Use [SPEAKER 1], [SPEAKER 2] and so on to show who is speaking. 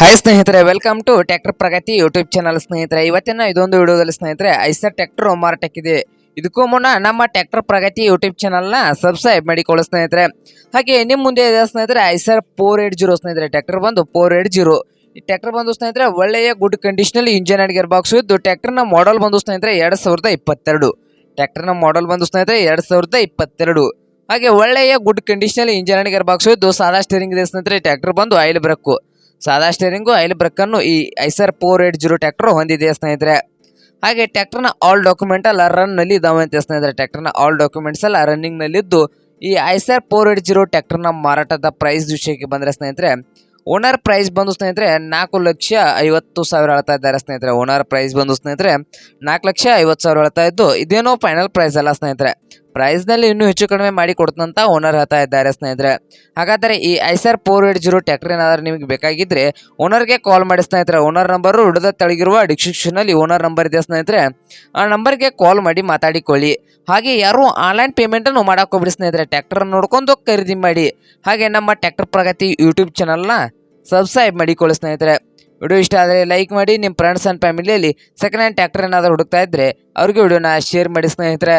[SPEAKER 1] Hi ಸ್ನೇಹಿತರೆ welcome to tractor Pragati YouTube channel ಸ್ನೇಹಿತರೆ. ಇವತ್ತಿನ ಇದೊಂದು ವಿಡಿಯೋದಲ್ಲಿ ಸ್ನೇಹಿತರೆ ಐಸರ್ ಟ್ರ್ಯಾಕ್ಟರ್ ಮಾರಾಟಕ್ಕಿದೆ ಇದಕ್ಕೂ ಮುನ್ನ ನಮ್ಮ ಟ್ರ್ಯಾಕ್ಟರ್ ಪ್ರಗತಿ ಯೂಟ್ಯೂಬ್ ಚಾನಲ್ನ ಸಬ್ಸ್ಕ್ರೈಬ್ ಮಾಡಿಕೊಳ್ಳಿ ಸ್ನೇಹಿತರೆ. ಹಾಗೆ ನಿಮ್ಮ ಮುಂದೆ ಇದೆ ಸ್ನೇಹಿತರೆ ಐಸರ್ ಫೋರ್ ಏಟ್ ಜೀರೋ ಸ್ನೇಹಿತರೆ. ಟ್ರ್ಯಾಕ್ಟರ್ ಬಂದು ಫೋರ್ ಏಟ್ ಜೀರೋ ಈ ಟ್ರ್ಯಾಕ್ಟರ್ ಬಂದು ಸ್ನೇಹಿತರೆ, ಒಳ್ಳೆಯ ಗುಡ್ ಕಂಡೀಷನಲ್ಲಿ ಇಂಜಿನ್ ಅಂಡ್ ಗೇರ್ ಬಾಕ್ಸ್ ಇದ್ದು ಟ್ರ್ಯಾಕ್ಟರ್ನ ಮಾಡಲ್ ಬಂದು ಸ್ನೇಹಿತರೆ ಎರಡು ಸಾವಿರದ ಇಪ್ಪತ್ತೆರಡು. ಟ್ರ್ಯಾಕ್ಟರ್ನ ಮಾಡಲ್ ಬಂದು ಸ್ನೇಹಿತರೆ ಎರಡು ಸಾವಿರದ ಇಪ್ಪತ್ತೆರಡು. ಹಾಗೆ ಒಳ್ಳೆಯ ಗುಡ್ ಕಂಡೀಷನಲ್ಲಿ ಇಂಜಿನ್ ಅಂಡ್ ಗೇರ್ ಬಾಕ್ಸ್ ಇದ್ದು ಸಾದಾ ಸ್ಟೀರಿಂಗ್ ಇದೆ ಸ್ನೇಹಿತರೆ. ಟ್ರ್ಯಾಕ್ಟರ್ ಬಂದು ಆಯಿಲ್ ಬ್ರೇಕು ಸಾದಾ ಸ್ಟೇರಿಂಗು ಐಲ್ ಬ್ರೇಕನ್ನು ಈ Eicher four eight zero tractor ಹೊಂದಿದೆ ಸ್ನೇಹಿತರೆ. ಹಾಗೆ ಟ್ಯಾಕ್ಟರ್ನ ಆಲ್ ಡಾಕ್ಯುಮೆಂಟ್ ಎಲ್ಲ ರನ್ನಲ್ಲಿ ಇದಾವೆ ಅಂತ ಸ್ನೇಹಿತರೆ. ಟ್ಯಾಕ್ಟರ್ನ ಆಲ್ ಡಾಕ್ಯುಮೆಂಟ್ಸ್ ಎಲ್ಲ ರನ್ನಿಂಗ್ನಲ್ಲಿದ್ದು ಈ ಐಸರ್ ಫೋರ್ ಏಟ್ ಜೀರೋ ಟ್ಯಾಕ್ಟರ್ನ ಮಾರಾಟದ ಪ್ರೈಸ್ ವಿಷಯಕ್ಕೆ ಬಂದರೆ ಸ್ನೇಹಿತರೆ ಓನರ್ ಪ್ರೈಸ್ ಬಂದು ಸ್ನೇಹಿತರೆ ನಾಲ್ಕು ಲಕ್ಷ ಐವತ್ತು ಸಾವಿರ ಹೇಳ್ತಾ ಇದ್ದಾರೆ ಸ್ನೇಹಿತರೆ. ಓನರ್ ಪ್ರೈಸ್ ಬಂದು ಸ್ನೇಹಿತರೆ ನಾಲ್ಕು ಲಕ್ಷ ಐವತ್ತು ಸಾವಿರ ಹೇಳ್ತಾ ಇದ್ದು, ಇದೇನೋ ಫೈನಲ್ ಪ್ರೈಸ್ ಅಲ್ಲ ಸ್ನೇಹಿತರೆ. ಪ್ರೈಸ್ನಲ್ಲಿ ಇನ್ನೂ ಹೆಚ್ಚು ಕಡಿಮೆ ಮಾಡಿ ಕೊಡ್ತಂತ ಓನರ್ ಹೇಳ್ತಾ ಇದ್ದಾರೆ ಸ್ನೇಹಿತರೆ. ಹಾಗಾದ್ರೆ ಈ Eicher four eight zero tractor ಏನಾದರೂ ನಿಮಗೆ ಬೇಕಾಗಿದ್ದರೆ ಓನರ್ಗೆ ಕಾಲ್ ಮಾಡಿ ಸ್ನೇಹಿತರೆ. ಓನರ್ ನಂಬರು ಹಿಡಿದ ತೆಳಗಿರುವ ಡಿಸ್ಕ್ರಿಪ್ಷನಲ್ಲಿ ಓನರ್ ನಂಬರ್ ಇದೆ ಸ್ನೇಹಿತರೆ. ಆ ನಂಬರ್ಗೆ ಕಾಲ್ ಮಾಡಿ ಮಾತಾಡಿಕೊಳ್ಳಿ. ಹಾಗೆ ಯಾರು ಆನ್ಲೈನ್ ಪೇಮೆಂಟನ್ನು ಮಾಡಕ್ಕೆ ಹೋಗ್ಬಿಡಿ ಸ್ನೇಹಿತರೆ. ಟ್ಯಾಕ್ಟರ್ ನೋಡ್ಕೊಂಡು ಖರೀದಿ ಮಾಡಿ. ಹಾಗೆ ನಮ್ಮ ಟ್ಯಾಕ್ಟರ್ ಪ್ರಗತಿ ಯೂಟ್ಯೂಬ್ ಚಾನಲ್ನ ಸಬ್ಸ್ಕ್ರೈಬ್ ಮಾಡಿಕೊಳ್ಳಿ ಸ್ನೇಹಿತರೆ. ವಿಡಿಯೋ ಇಷ್ಟ ಆದರೆ ಲೈಕ್ ಮಾಡಿ, ನಿಮ್ಮ ಫ್ರೆಂಡ್ಸ್ ಆ್ಯಂಡ್ ಫ್ಯಾಮಿಲಿಯಲ್ಲಿ ಸೆಕೆಂಡ್ ಹ್ಯಾಂಡ್ ಟ್ಯಾಕ್ಟರ್ ಏನಾದರೂ ಹುಡುಕ್ತಾ ಇದ್ದರೆ ಅವ್ರಿಗೆ ವಿಡಿಯೋನ ಶೇರ್ ಮಾಡಿ ಸ್ನೇಹಿತರೆ.